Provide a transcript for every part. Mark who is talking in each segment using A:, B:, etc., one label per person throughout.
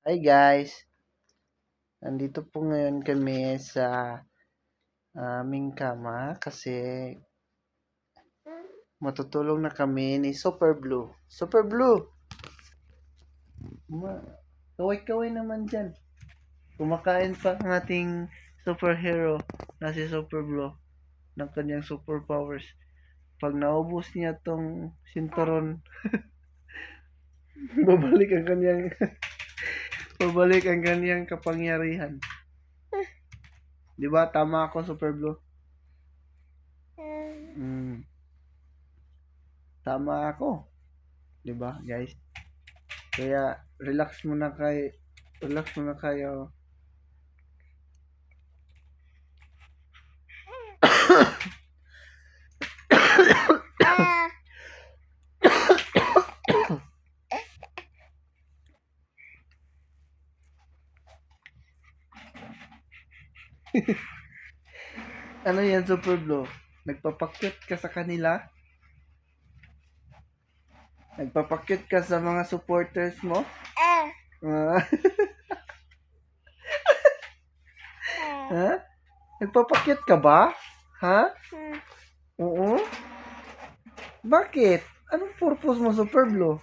A: Hi guys! Nandito po ngayon kami sa aming kama kasi matutulong na kami ni Super Blue. Super Blue! Kaway-kaway naman dyan. Kumakain pa ang ating superhero na si Super Blue ng kanyang superpowers. Pag naubos niya tong sinturon, babalik ang kanyang babalik ang kanyang kapangyarihan. Di ba? Tama ako, Super Blue. Mm. Tama ako. Di ba, guys? Kaya, relax muna kay relax muna kayo. Ano yan, Super Blue? Nagpapakyut ka sa kanila? Nagpapakyut ka sa mga supporters mo? Ah. ha? Nagpapakyut ka ba? Ha? Oo? Bakit? Anong purpose mo, Super Blue?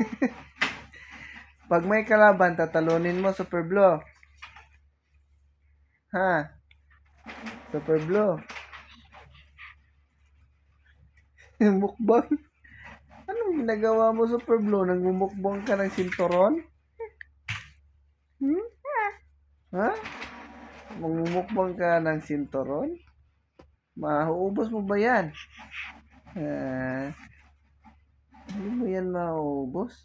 A: Pag may kalaban, tatalunin mo, Super Blue. Ha? Super Blue. Mukbang? Anong ginagawa mo, Super Blue? Nagmumukbang ka ng sinturon? Hmm? Ha? Magmumukbang ka ng sinturon? Mahuubos mo ba yan? Ah, hindi mo yan maubos?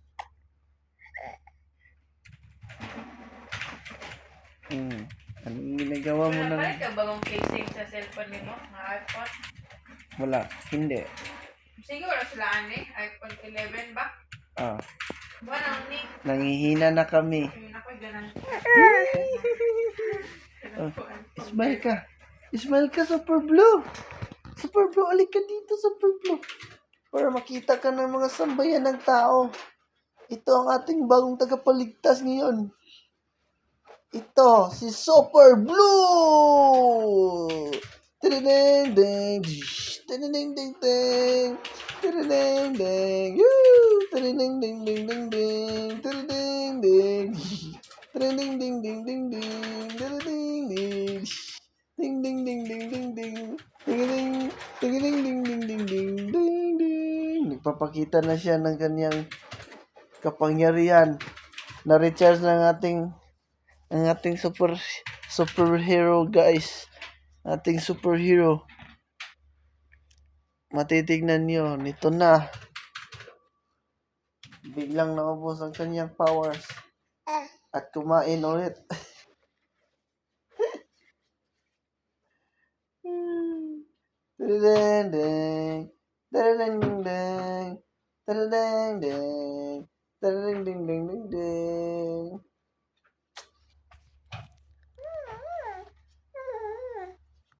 A: Hmm. Anong ginagawa mo ng...
B: Wala ka bagong casing sa cellphone mo, nga iPhone?
A: Wala. Hindi.
B: Siguro sila ani, iPhone 11 ba?
A: Ah.
B: Wala ni.
A: Nangihina na kami.
B: Ako ganun.
A: Oh, Smile ka. Smile ka, Super Blue. Super Blue, alik ka dito, Super Blue. Para makita ka ng mga sambayan ng tao. Ito ang ating bagong tagapaligtas ngayon. Ito, si Super Blue! Tididing ding, tididing ding ding, tididing ding, tididing ding ding ding. Ding, tididing ding, tididing ding ding ding. Ding, tididing ding, ding ding ding ding. Ding ding, tididing, tididing ding ding ding ding ding ding. Nagpapakita na siya ng kanyang kapangyarihan. Na recharge ng ating ang ating super superhero guys. Ating superhero. Matitignan nyo nito na. Biglang naubos ang kanyang powers. At kumain ulit. Ding ding, ding. ding ding, ding ding ding, ding ding ding ding ding.